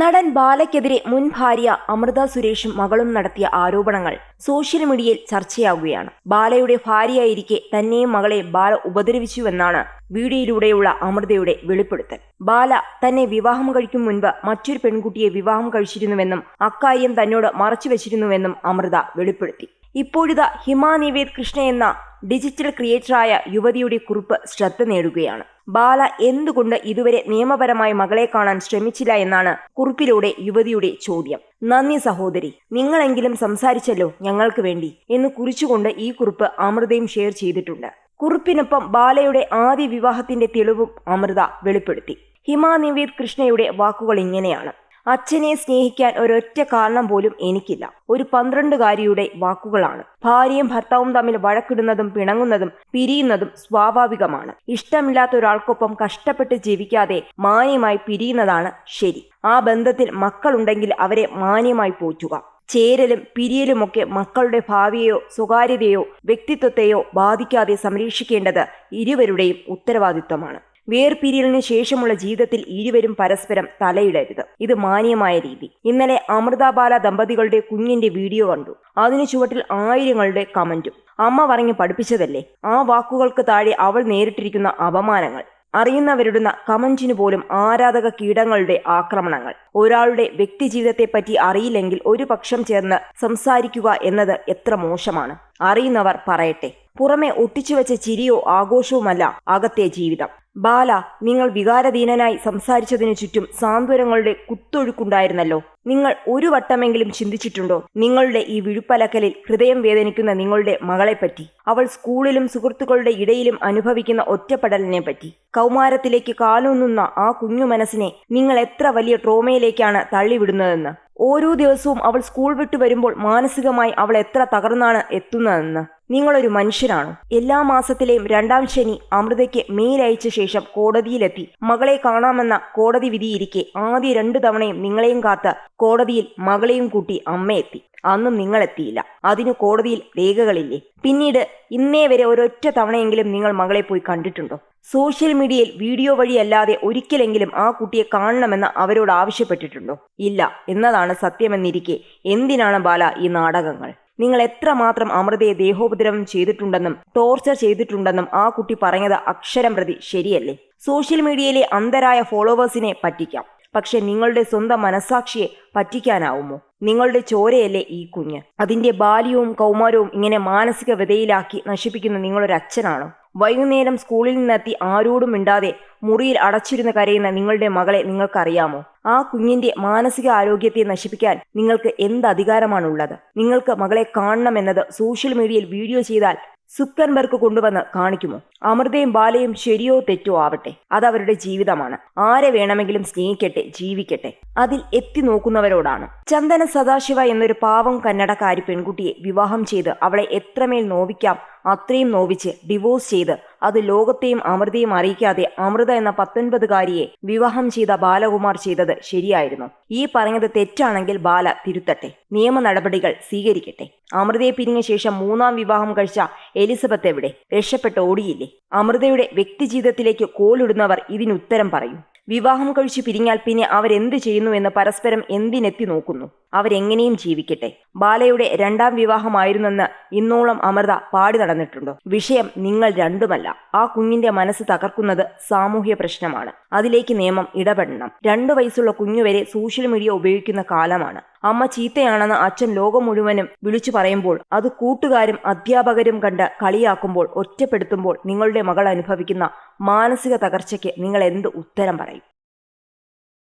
നടൻ ബാലയ്ക്കെതിരെ മുൻ ഭാര്യ അമൃത സുരേഷും മകളും നടത്തിയ ആരോപണങ്ങൾ സോഷ്യൽ മീഡിയയിൽ ചർച്ചയാവുകയാണ്. ബാലയുടെ ഭാര്യയായിരിക്കെ തന്നെയും മകളെ ബാല ഉപദ്രവിച്ചുവെന്നാണ് വീഡിയോയിലൂടെയുള്ള അമൃതയുടെ വെളിപ്പെടുത്തൽ. ബാല തന്നെ വിവാഹം കഴിക്കും മുൻപ് മറ്റൊരു പെൺകുട്ടിയെ വിവാഹം കഴിച്ചിരുന്നുവെന്നും അക്കാര്യം തന്നോട് മറച്ചുവെച്ചിരുന്നുവെന്നും അമൃത വെളിപ്പെടുത്തി. ഇപ്പോഴിതാ ഹിമ നിവേദ് കൃഷ്ണ എന്ന ഡിജിറ്റൽ ക്രിയേറ്ററായ യുവതിയുടെ കുറിപ്പ് ശ്രദ്ധ നേടുകയാണ്. ബാല എന്തുകൊണ്ട് ഇതുവരെ നിയമപരമായി മകളെ കാണാൻ ശ്രമിച്ചില്ല എന്നാണ് കുറിപ്പിലൂടെ യുവതിയുടെ ചോദ്യം. നന്ദി സഹോദരി നിങ്ങളെങ്കിലും സംസാരിച്ചല്ലോ ഞങ്ങൾക്ക് വേണ്ടി എന്ന് കുറിച്ചുകൊണ്ട് ഈ കുറിപ്പ് അമൃതയും ഷെയർ ചെയ്തിട്ടുണ്ട്. കുറിപ്പിനൊപ്പം ബാലയുടെ ആദ്യ വിവാഹത്തിന്റെ തെളിവും അമൃത വെളിപ്പെടുത്തി. ഹിമാ നിവേദ് കൃഷ്ണയുടെ വാക്കുകൾ ഇങ്ങനെയാണ്. അച്ഛനെ സ്നേഹിക്കാൻ ഒരൊറ്റ കാരണം പോലും എനിക്കില്ല. ഒരു പന്ത്രണ്ടുകാരിയുടെ വാക്കുകളാണ്. ഭാര്യയും ഭർത്താവും തമ്മിൽ വഴക്കിടുന്നതും പിണങ്ങുന്നതും പിരിയുന്നതും സ്വാഭാവികമാണ്. ഇഷ്ടമില്ലാത്ത ഒരാൾക്കൊപ്പം കഷ്ടപ്പെട്ട് ജീവിക്കാതെ മാന്യമായി പിരിയുന്നതാണ് ശരി. ആ ബന്ധത്തിൽ മക്കളുണ്ടെങ്കിൽ അവരെ മാന്യമായി പോറ്റുക. ചേരലും പിരിയലുമൊക്കെ മക്കളുടെ ഭാവിയെയോ സ്വകാര്യതയോ വ്യക്തിത്വത്തെയോ ബാധിക്കാതെ സംരക്ഷിക്കേണ്ടത് ഇരുവരുടെയും ഉത്തരവാദിത്വമാണ്. വേർപിരിയലിന് ശേഷമുള്ള ജീവിതത്തിൽ ഇരുവരും പരസ്പരം തലയിടരുത്. ഇത് മാന്യമായ രീതി. ഇന്നലെ അമൃതാബാല ദമ്പതികളുടെ കുഞ്ഞിന്റെ വീഡിയോ കണ്ടു. അതിനു ചുവട്ടിൽ ആയിരങ്ങളുടെ കമന്റും. അമ്മ പറഞ്ഞു പഠിപ്പിച്ചതല്ലേ? ആ വാക്കുകൾക്ക് താഴെ അവൾ നേരിട്ടിരിക്കുന്ന അപമാനങ്ങൾ. അറിയുന്നവരിടുന്ന കമന്റിനു പോലും ആരാധക കീടങ്ങളുടെ ആക്രമണങ്ങൾ. ഒരാളുടെ വ്യക്തിജീവിതത്തെപ്പറ്റി അറിയില്ലെങ്കിൽ ഒരു പക്ഷം ചേർന്ന് സംസാരിക്കുക എന്നത് എത്ര മോശമാണ്. അറിയുന്നവർ പറയട്ടെ. പുറമെ ഒട്ടിച്ചുവെച്ച ചിരിയോ ആഘോഷവുമല്ല അകത്തെ ജീവിതം. ബാല നിങ്ങൾ വികാരധീനനായി സംസാരിച്ചതിനു ചുറ്റും സാന്ത്വനങ്ങളുടെ കുത്തൊഴുക്കുണ്ടായിരുന്നല്ലോ. നിങ്ങൾ ഒരു വട്ടമെങ്കിലും ചിന്തിച്ചിട്ടുണ്ടോ? നിങ്ങളുടെ ഈ വിഴുപ്പലക്കലിൽ ഹൃദയം വേദനിക്കുന്ന നിങ്ങളുടെ മകളെപ്പറ്റി അവൾ സ്കൂളിലും സുഹൃത്തുക്കളുടെ ഇടയിലും അനുഭവിക്കുന്ന ഒറ്റപ്പെടലിനെ പറ്റി കൗമാരത്തിലേക്ക് കാലൂന്നുന്ന ആ കുഞ്ഞു മനസ്സിനെ നിങ്ങൾ എത്ര വലിയ ട്രോമയിലേക്കാണ് തള്ളിവിടുന്നതെന്ന്. ഓരോ ദിവസവും അവൾ സ്കൂൾ വിട്ടു വരുമ്പോൾ മാനസികമായി അവൾ എത്ര തകർന്നാണ് എത്തുന്നതെന്ന്. നിങ്ങളൊരു മനുഷ്യരാണോ എല്ലാ മാസത്തിലെയും രണ്ടാം ശനി അമൃതയ്ക്ക് മെയിലയച്ച ശേഷം കോടതിയിലെത്തി. മകളെ കാണാമെന്ന കോടതി വിധിയിരിക്കെ ആദ്യ രണ്ടു തവണയും നിങ്ങളെയും കാത്ത് കോടതിയിൽ മകളെയും കൂട്ടി അമ്മയെത്തി അന്നും നിങ്ങളെത്തിയില്ല. അതിന് കോടതിയിൽ രേഖകളില്ലേ? പിന്നീട് ഇന്നേ വരെ ഒരൊറ്റ തവണയെങ്കിലും നിങ്ങൾ മകളെ പോയി കണ്ടിട്ടുണ്ടോ? സോഷ്യൽ മീഡിയയിൽ വീഡിയോ വഴിയല്ലാതെ ഒരിക്കലെങ്കിലും ആ കുട്ടിയെ കാണണമെന്ന് അവരോട് ആവശ്യപ്പെട്ടിട്ടുണ്ടോ? ഇല്ല. എന്നതാണ് സത്യമെന്നിരിക്കെ. എന്തിനാണ് ബാല ഈ നാടകങ്ങൾ? നിങ്ങൾ എത്രമാത്രം അമൃതയെ ദേഹോപദ്രവം ചെയ്തിട്ടുണ്ടെന്നും ടോർച്ചർ ചെയ്തിട്ടുണ്ടെന്നും ആ കുട്ടി പറഞ്ഞത് അക്ഷരം പ്രതി ശരിയല്ലേ? സോഷ്യൽ മീഡിയയിലെ അന്തരായ ഫോളോവേഴ്സിനെ പറ്റിക്കാം. പക്ഷെ നിങ്ങളുടെ സ്വന്തം മനസാക്ഷിയെ പറ്റിക്കാനാവുമോ? നിങ്ങളുടെ ചോരയല്ലേ ഈ കുഞ്ഞ്? അതിന്റെ ബാല്യവും കൗമാരവും ഇങ്ങനെ മാനസിക വ്യതയിലാക്കി നശിപ്പിക്കുന്ന നിങ്ങളൊരു അച്ഛനാണോ വൈകുന്നേരം സ്കൂളിൽ നിന്നെത്തി ആരോടും മിണ്ടാതെ മുറിയിൽ അടച്ചിരുന്ന് കരയുന്ന നിങ്ങളുടെ മകളെ നിങ്ങൾക്കറിയാമോ? ആ കുഞ്ഞിന്റെ മാനസിക ആരോഗ്യത്തെ നശിപ്പിക്കാൻ നിങ്ങൾക്ക് എന്ത് അധികാരമാണുള്ളത്? നിങ്ങൾക്ക് മകളെ കാണണമെന്നത് സോഷ്യൽ മീഡിയയിൽ വീഡിയോ ചെയ്താൽ സുക്കൻബർഗ് കൊണ്ടുവന്ന് കാണിക്കുമോ? അമൃതയും ബാലയും ശരിയോ തെറ്റോ ആവട്ടെ അതവരുടെ ജീവിതമാണ്. ആരെ വേണമെങ്കിലും സ്നേഹിക്കട്ടെ ജീവിക്കട്ടെ. അതിൽ എത്തി നോക്കുന്നവരോടാണ്. ചന്ദന സദാശിവ എന്നൊരു പാവം കന്നടക്കാരി പെൺകുട്ടിയെ വിവാഹം ചെയ്ത് അവളെ എത്രമേൽ നോവിക്കാം അത്രയും നോവിച്ച് ഡിവോഴ്സ് ചെയ്ത് അത് ലോകത്തെയും അമൃതയും അറിയിക്കാതെ അമൃത എന്ന പത്തൊൻപതുകാരിയെ വിവാഹം ചെയ്ത ബാലകുമാർ ചെയ്തത് ശരിയായിരുന്നു. ഈ പറഞ്ഞത് തെറ്റാണെങ്കിൽ ബാല തിരുത്തട്ടെ. നിയമ നടപടികൾ സ്വീകരിക്കട്ടെ. അമൃതയെ പിരിഞ്ഞ ശേഷം മൂന്നാം വിവാഹം കഴിച്ച എലിസബത്ത് എവിടെ? രക്ഷപ്പെട്ട് ഓടിയില്ലേ? അമൃതയുടെ വ്യക്തിജീവിതത്തിലേക്ക് കോലിടുന്നവർ ഇതിനുത്തരം പറയും. വിവാഹം കഴിച്ചു പിരിഞ്ഞാൽ പിന്നെ അവരെന്ത് ചെയ്യുന്നുവെന്ന് പരസ്പരം എന്തിനെത്തി നോക്കുന്നു? അവരെങ്ങനെയും ജീവിക്കട്ടെ. ബാലയുടെ രണ്ടാം വിവാഹമായിരുന്നെന്ന് ഇന്നോളം അമൃത പാടി നടന്നിട്ടുണ്ടോ? വിഷയം നിങ്ങൾ രണ്ടുമല്ല. ആ കുഞ്ഞിന്റെ മനസ്സ് തകർക്കുന്നത് സാമൂഹ്യ പ്രശ്നമാണ്. അതിലേക്ക് നിയമം ഇടപെടണം. രണ്ടു വയസ്സുള്ള കുഞ്ഞുവരെ സോഷ്യൽ മീഡിയ ഉപയോഗിക്കുന്ന കാലമാണ്. അമ്മ ചീത്തയാണെന്ന് അച്ഛൻ ലോകം മുഴുവനും വിളിച്ചു പറയുമ്പോൾ അത് കൂട്ടുകാരും അധ്യാപകരും കണ്ട് കളിയാക്കുമ്പോൾ ഒറ്റപ്പെടുത്തുമ്പോൾ നിങ്ങളുടെ മകൾ അനുഭവിക്കുന്ന മാനസിക തകർച്ചയ്ക്ക് നിങ്ങൾ എന്ത് ഉത്തരം പറയും?